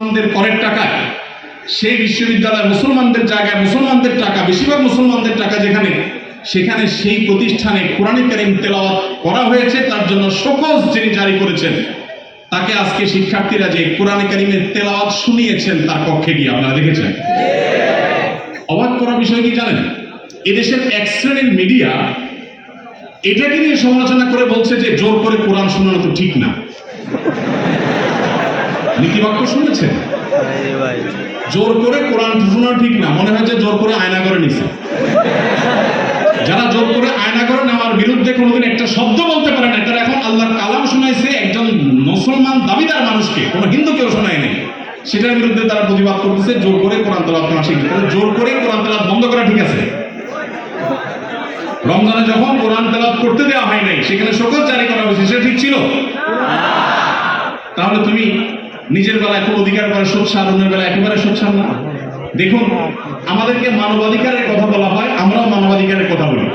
মুসলমানদের করের টাকায়, সেই বিশ্ববিদ্যালয় মুসলমানদের জায়গায় মুসলমানদের টাকা, বেশিরভাগ মুসলমানদের টাকা যেখানে, সেখানে সেই প্রতিষ্ঠানে কোরআন কারিম তেলাওয়াত করা হয়েছে, তার জন্য সকোজ যিনি জারি করেছেন। তাকে আজকে শিক্ষার্থীরা যে কোরআন কারিমের তেলাওয়াত শুনিয়েছেন, তার পক্ষে গিয়ে আপনারা দেখেছেন। অবাক করা বিষয় কি জানেন? এদেশের এক শ্রেণির মিডিয়া এটাকে নিয়ে সমালোচনা করে বলছে যে, জোর করে কোরআন শোনানো তো ঠিক না। নীতিবাক্য শুনেছেন? জোর করে কোরআন শোনানো ঠিক না মনে হয় যে জোর করে আয়না করে নিছে। যারা জোর করে আয়না করে নেওয়ার বিরুদ্ধে কোনোদিন একটা শব্দ বলতে পারে না। তারা এখন আল্লাহর কালাম শোনাইছে একজন মুসলমান দাবিদার মানুষকে কোনো হিন্দু কেউ শোনায় নেই। সেটার বিরুদ্ধে তারা প্রতিবাদ করতেছে জোর করে কোরআন তেলাওয়াত করা শিখবে। জোর করে কোরআন তেলাওয়াত বন্ধ করা ঠিক আছে? রমজানে যখন কোরআন তেলাওয়াত করতে দেওয়া হয় নাই সেখানে সকল জারি করা হয়েছে সেটা ঠিক ছিল? তাহলে তুমি নিজের বেলায় কোনো অধিকার করে সোচ্ছার অন্যের বেলায় একেবারে সোচ্ছার না। দেখুন, আমাদেরকে মানবাধিকারের কথা বলা হয়, আমরাও মানবাধিকারের কথা বলি।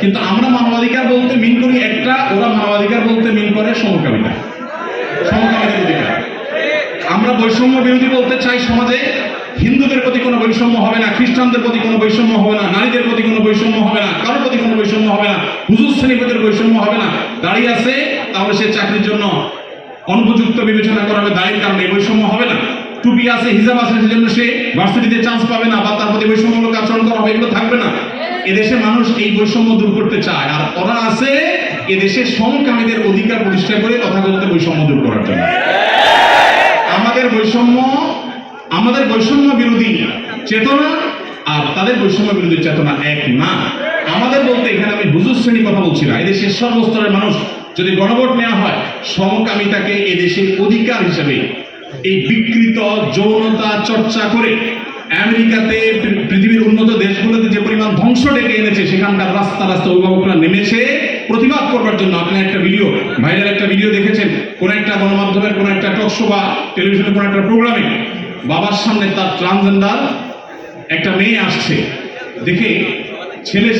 কিন্তু আমরা মানবাধিকার বলতে মিন করি একটা, ওরা মানবাধিকার বলতে মিন করে সমকামিতা। সমকামিতার অধিকার। আমরা বৈষম্য বিরোধী বলতে চাই সমাজে, হিন্দুদের প্রতি কোনো বৈষম্য হবে না, খ্রিস্টানদের প্রতি কোনো বৈষম্য হবে না, নারীদের প্রতি কোনো বৈষম্য হবে না, কারোর প্রতি কোনো বৈষম্য হবে না, হুজুর শ্রেণীপতির বৈষম্য হবে না। দাঁড়িয়ে আছে, তাহলে সে চাকরির জন্য অনুপযুক্ত বিবেচনা করা হবে দায়ের কারণে বৈষম্য হবে না। টুপি আছে, হিজাব আছে, সেজন্য সে ভার্সিটিতে চান্স পাবে না বা তার প্রতি বৈষম্যমূলক আচরণ করা হবে, এগুলো থাকবে না। এদেশে মানুষ এই বৈষম্য দূর করতে চায়, আর ওরা আছে এদেশে সমকামীদের অধিকার প্রতিষ্ঠা করে বলতে বৈষম্য দূর করার জন্য। আমাদের বৈষম্য আমাদের বৈষম্য বিরোধী চেতনা, আর তাদের বৈষম্য বিরোধী চেতনা এক না। আমাদের বলতে এখানে আমি হুজুর শ্রেণি কথা বলছি না, এদেশের সর্বস্তরের মানুষ যদি গণভোট নেওয়া হয়, সমকামিতাকে এদেশের অধিকার হিসেবে এই বিকৃত যৌনতা চর্চা করে আমেরিকাতে পৃথিবীর উন্নত দেশগুলোতে যে পরিমাণ ধ্বংস ডেকে এনেছে, সেখানকার রাস্তা রাস্তা অভিভাবকরা নেমেছে প্রতিবাদ করবার জন্য। আপনি একটা ভিডিও, ভাইরাল একটা ভিডিও দেখেছেন, কোন একটা গণমাধ্যমের কোন একটা টক শো বা টেলিভিশনের কোন একটা প্রোগ্রামে। বাবার সামনে তার ট্রান্সজেন্ডার একটা মেয়ে আসছে। দেখে ছেলে